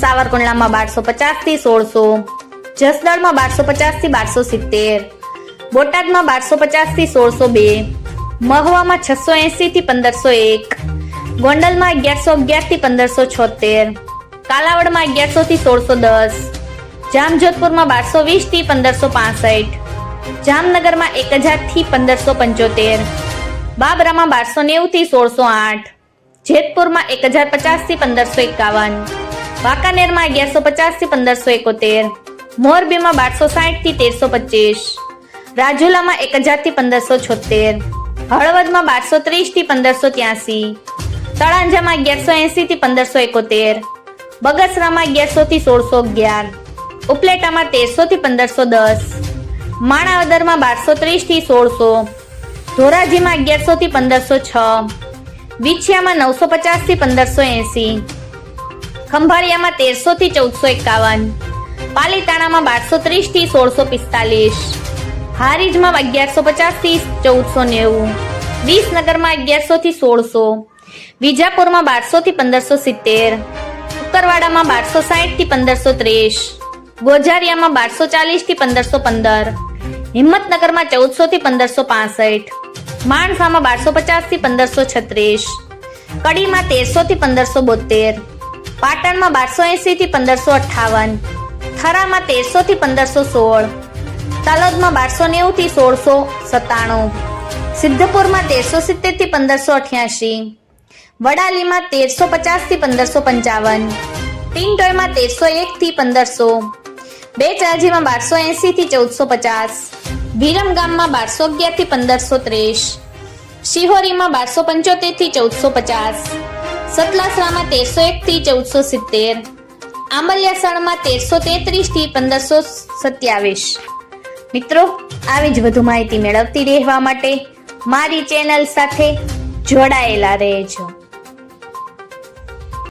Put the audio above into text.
સાવરકુંડલામાં બારસો પચાસથી સોળસો, જસદણમાં બારસો પચાસથી બારસો સિત્તેર, બોટાદમાં બારસો પચાસથી સોળસો બે, મહુવામાં છસો એસી થી પંદરસો એક, ગોંડલમાં અગિયારસો અગિયારથી પંદરસો છોતેર, કાલાવડમાં અગિયારસો થી સોળસો દસ, જામજોધપુરમાં બારસો વીસથી પંદરસો પાસઠ, જામનગરમાં એક હજારથી પંદરસો પંચોતેર, બાબરામાં બારસો નેવું થી સોળસો આઠ, જેતપુરમાં એક હજાર પચાસથી પંદરસો એકાવન વાંકાનેરમાં અગિયારસો પચાસથી પંદરસો એકોતેર. મોરબીમાં બારસો સાઠથી તેરસો પચીસ. રાજુલામાં એક હજારથી પંદરસો છોતેર. હળવદમાં બારસો ત્રીસથી પંદરસો ત્યાસી. તળાંજામાં અગિયારસો એસી થી પંદરસો એકોતેર. બગસરામાં અગિયારસો થી સોળસો અગિયાર. ઉપલેટામાં તેરસો થી પંદરસો દસ. માણાવદરમાં બારસો ત્રીસથી સોળસો. ધોરાજીમાં અગિયારસો થી પંદરસો છ. વિછિયામાં નવસો પચાસથી પંદરસો એસી. ખંભાળિયામાં તેરસો થી ચૌદસો એકાવન. પાલીતાણામાં બારસો ત્રીસથી સોળસો પિસ્તાલીસ. હારીજમાં અગિયારસો પચાસથી ચૌદસો નેવું. વિસનગરમાં અગિયારસો થી સોળસો. વિજાપુરમાં બારસો થી પંદરસો સિત્તેર. ઉકરવાડામાં બારસો સાઠથી પંદરસો ત્રીસ. ગોઝારિયામાં બારસો ચાલીસથી પંદરસો પંદર. હિંમતનગરમાં ચૌદસો થી પંદરસો પાસઠ. માણસામાં બારસો પચાસથી પંદરસો છત્રીસ. કડીમાં તેરસો થી પંદરસો બોતેર પાટણમાં બારસો એસી થી પંદરસો અઠાવન થરામાં તેરસો થી પંદરસો સોળ. તલોદમાં બારસો નેવું થી સોળસો સત્તાણું. સિદ્ધપુરમાં તેરસો સિત્તેરથી પંદરસો અઠ્યાસી. વડાલીમાં તેરસો પચાસથી પંદરસો પંચાવન. પિંટોયમાં તેરસો એક થી પંદરસો. બે ચાજીમાં બારસો એસી થી ચૌદસો પચાસ. વિરમગામમાં બારસો અગિયારથી પંદરસો ત્રીસ. શિહોરીમાં બારસો પંચોતેરથી ચૌદસો પચાસ. સતલાસરામાં તેરસો એક થી ચૌદસો સિત્તેર. આંબલિયાસણમાં તેરસો તેત્રીસથી પંદરસો સત્યાવીસ. મિત્રો, આવી જ વધુ માહિતી મેળવતી રહેવા માટે મારી ચેનલ સાથે જોડાયેલા રહેજો.